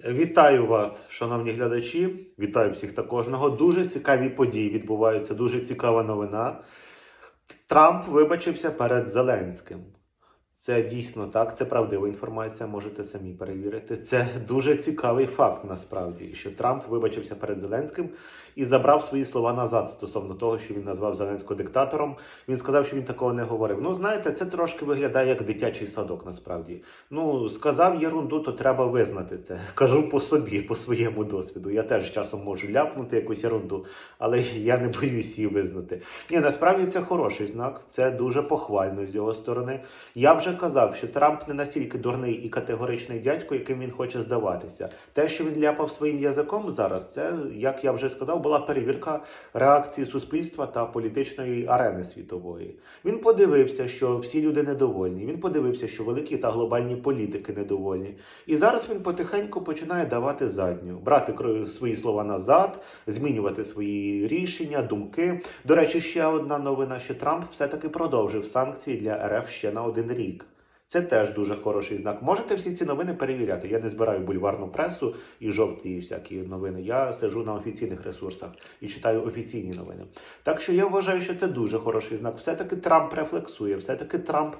Вітаю вас, шановні глядачі. Вітаю всіх та кожного. Дуже цікаві події відбуваються. Дуже цікава новина. Трамп вибачився перед Зеленським. Це дійсно так, це правдива інформація, можете самі перевірити. Це дуже цікавий факт насправді, що Трамп вибачився перед Зеленським і забрав свої слова назад стосовно того, що він назвав Зеленського диктатором. Він сказав, що він такого не говорив. Ну, знаєте, це трошки виглядає як дитячий садок, насправді. Ну, сказав єрунду, то треба визнати це. Кажу по собі, по своєму досвіду. Я теж часом можу ляпнути якусь ерунду, але я не боюсь її визнати. Ні, насправді це хороший знак, це дуже похвально з його сторони. Я вже казав, що Трамп не настільки дурний і категоричний дядько, яким він хоче здаватися. Те, що він ляпав своїм язиком зараз, це, як я вже сказав, була перевірка реакції суспільства та політичної арени світової. Він подивився, що всі люди недовольні. Він подивився, що великі та глобальні політики недовольні. І зараз він потихеньку починає давати задню, брати свої слова назад, змінювати свої рішення, думки. До речі, ще одна новина, що Трамп все-таки продовжив санкції для РФ ще на один рік. Це теж дуже хороший знак. Можете всі ці новини перевіряти. Я не збираю бульварну пресу і жовті всякі новини. Я сижу на офіційних ресурсах і читаю офіційні новини. Так що я вважаю, що це дуже хороший знак. Все-таки Трамп рефлексує, все-таки Трамп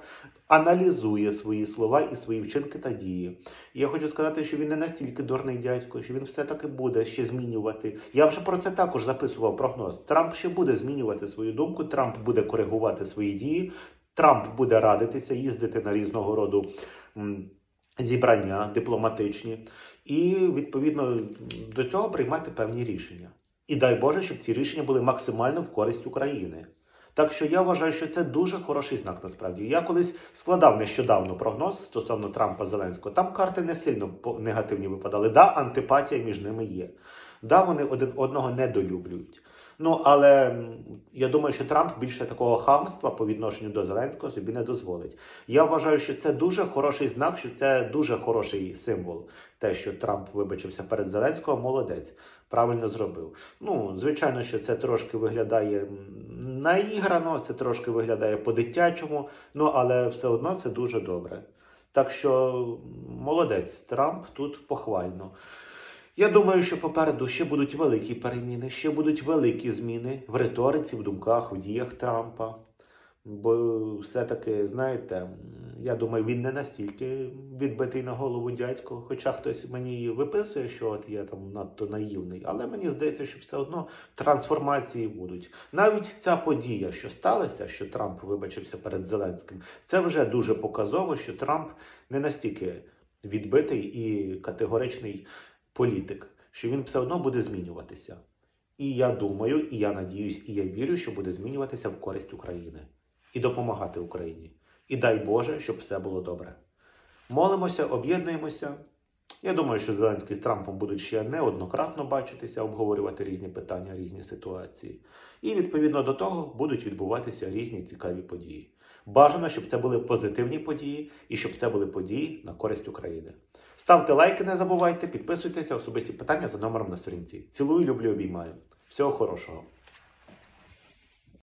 аналізує свої слова і свої вчинки та дії. І я хочу сказати, що він не настільки дурний дядько, що він все-таки буде ще змінювати. Я вже про це також записував прогноз. Трамп ще буде змінювати свою думку, Трамп буде коригувати свої дії. Трамп буде радитися, їздити на різного роду зібрання дипломатичні, і відповідно до цього приймати певні рішення. І дай Боже, щоб ці рішення були максимально в користь України. Так що я вважаю, що це дуже хороший знак насправді. Я колись складав нещодавно прогноз стосовно Трампа Зеленського. Там карти не сильно негативні випадали. Да, антипатія між ними є. Да, вони один одного недолюблюють. Ну але я думаю, що Трамп більше такого хамства по відношенню до Зеленського собі не дозволить. Я вважаю, що це дуже хороший знак, що це дуже хороший символ. Те, що Трамп вибачився перед Зеленського, молодець, правильно зробив. Ну, звичайно, що це трошки виглядає наіграно, це трошки виглядає по-дитячому, ну але все одно це дуже добре. Так що молодець, Трамп тут похвально. Я думаю, що попереду ще будуть великі переміни, ще будуть великі зміни в риториці, в думках, в діях Трампа. Бо все-таки, знаєте, я думаю, він не настільки відбитий на голову дядько. Хоча хтось мені виписує, що от я там надто наївний, але мені здається, що все одно трансформації будуть. Навіть ця подія, що сталася, що Трамп вибачився перед Зеленським, це вже дуже показово, що Трамп не настільки відбитий і категоричний політик, що він все одно буде змінюватися. І я думаю, і я надіюсь, і я вірю, що буде змінюватися в користь України і допомагати Україні. І дай Боже, щоб все було добре. Молимося, об'єднуємося. Я думаю, що Зеленський з Трампом будуть ще неоднократно бачитися, обговорювати різні питання, різні ситуації. І відповідно до того будуть відбуватися різні цікаві події. Бажано, щоб це були позитивні події і щоб це були події на користь України. Ставте лайки, не забувайте, підписуйтеся, особисті питання за номером на сторінці. Цілую, люблю, обіймаю. Всього хорошого.